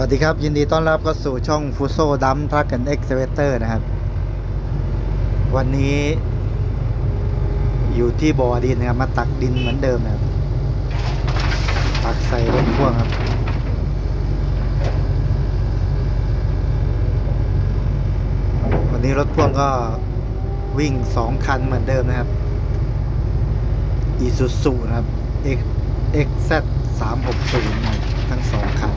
วัสดีครับ ยินดีต้อนรับเข้าสู่ช่องฟูโซดัมทรัคแอนเอ็กซ์เวเตอร์นะครับ วันนี้อยู่ที่บ่อดินนะครับ มาตักดินเหมือนเดิมนะครับ ตักใส่รถพ่วงครับ วันนี้รถพ่วงก็วิ่งสองคันเหมือนเดิมนะครับอีซูซูนะครับ X XZ 360ทั้งสองคัน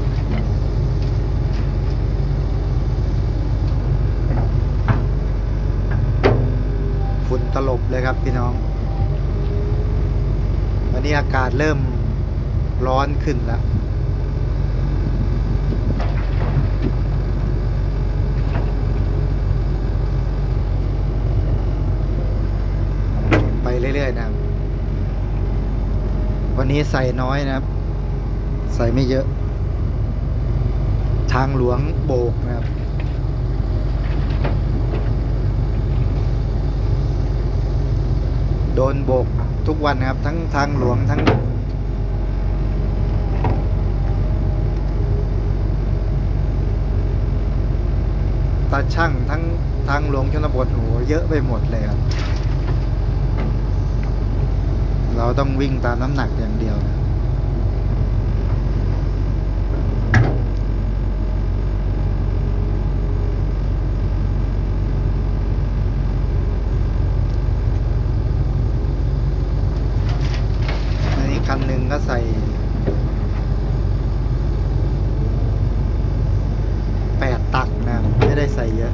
ฝุ่นตลบเลยครับพี่น้อง วันนี้อากาศเริ่มร้อนขึ้นแล้วไปเรื่อยๆนะครับ วันนี้ใส่น้อยนะครับ ใส่ไม่เยอะ ทางหลวงโบกนะครับ โดนโบกทุกวันนะครับ ทั้งทางหลวงทั้งตาช่างทั้งทางหลวงชนบทโหเยอะไปหมดเลยครับ เราต้องวิ่งตามน้ำหนักอย่างเดียวนะอันนี้คันหนึ่งก็ใส่ แปดตักนะครับไม่ได้ใส่เยอะ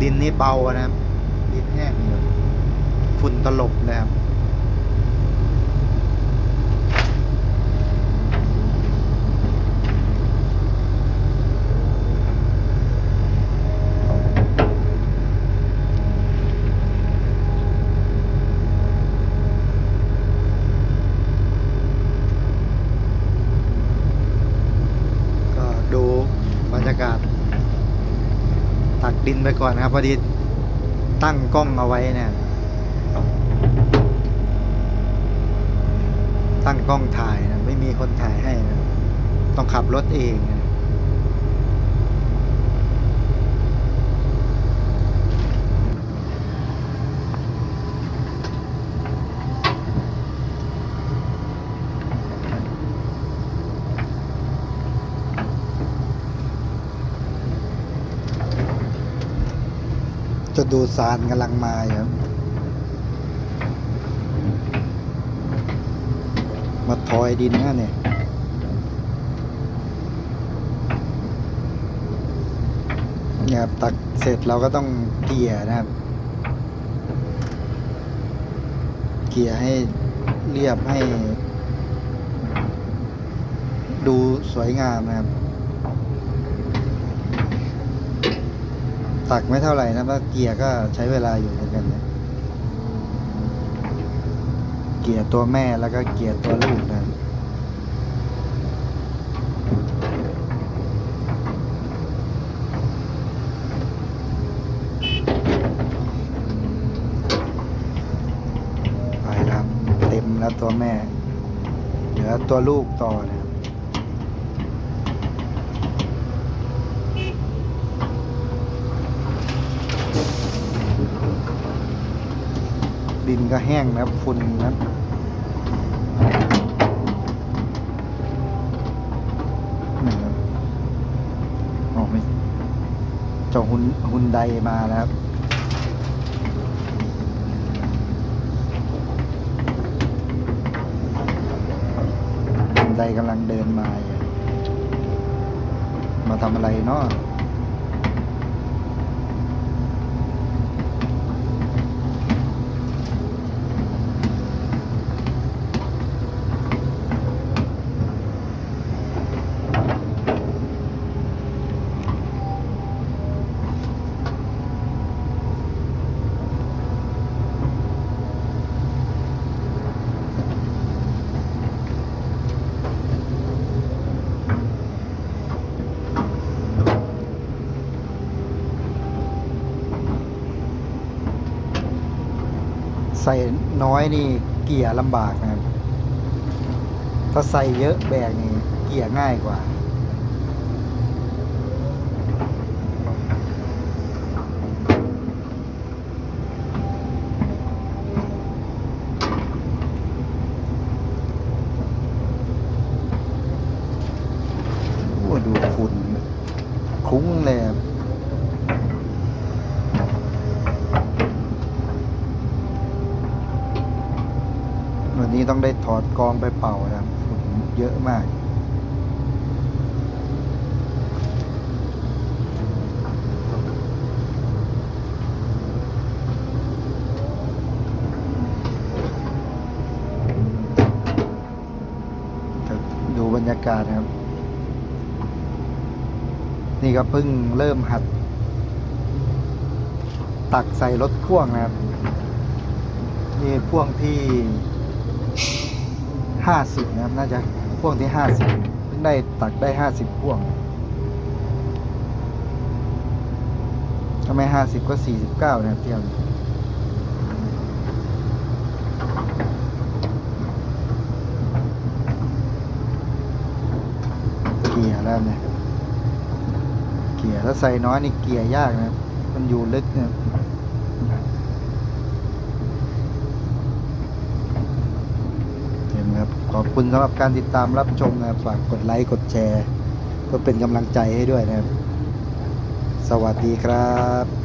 ดินนี่เบานะครับ ดินแห้งอยู่ฝุ่นตลบนะครับ ก็ดูบรรยากาศ ตัก ดินไปก่อนนะครับ พอดีตั้งกล้องเอาไว้เนี่ย ตั้งกล้องถ่ายนะไม่มีคนถ่ายให้นะ ต้องขับรถเองนะ จะดูซานกำลังมาครับ มาทอยดินนะเนี่ยเนี่ยครับตักเสร็จเราก็ต้องเกลี่ยนะครับ เกลี่ยให้เรียบให้ ดูสวยงามนะครับ ตักไม่เท่าไหร่นะว่าเกียร์ก็ใช้เวลาอยู่เหมือนกันนะเกียร์ตัวแม่แล้วก็เกียร์ตัวลูกนะไปครับ เต็มแล้วตัวแม่ เหลือตัวลูกต่อนะครับ ดินก็แห้งนะครับฝุ่นนะครับนี่ครับออกไปเจ้าหุนหุนไดมาแล้วครับหุนไดกำลังเดินมา มาทำอะไรเนาะ ใส่น้อยนี่เกี่ยลำบากนะครับ ถ้าใส่เยอะแบกนี่เกี่ยง่ายกว่า โอ้ดูฝุ่นคุ้งเลยอะวั นี้ต้องได้ถอดกองไปเป่านะครับฝุ่นเยอะมากดูบรรยากาศครับ นี่ก็เพิ่งเริ่มหัด ตักใส่รถพ่วงนะครับ นี่พ่วงที่ ห้าสิบนะครับ น่าจะพ่วงที่ห้าสิบเพิ่งได้ตักได้ห้าสิบพ่วงถ้าไมห้าสิบก็สี่สิบเก้านะครับเที่ยวนี้เกียร์แล้วเนี่ยเกียร์ถ้าใส่น้อยนี่เกียร์ยากนะ มันอยู่ลึกเนะครับเห็นไหม คุณสำหรับการติดตามรับชมนะครับ ฝากกดไลค์กดแชร์ เพื่อเป็นกำลังใจให้ด้วยนะครับ สวัสดีครับ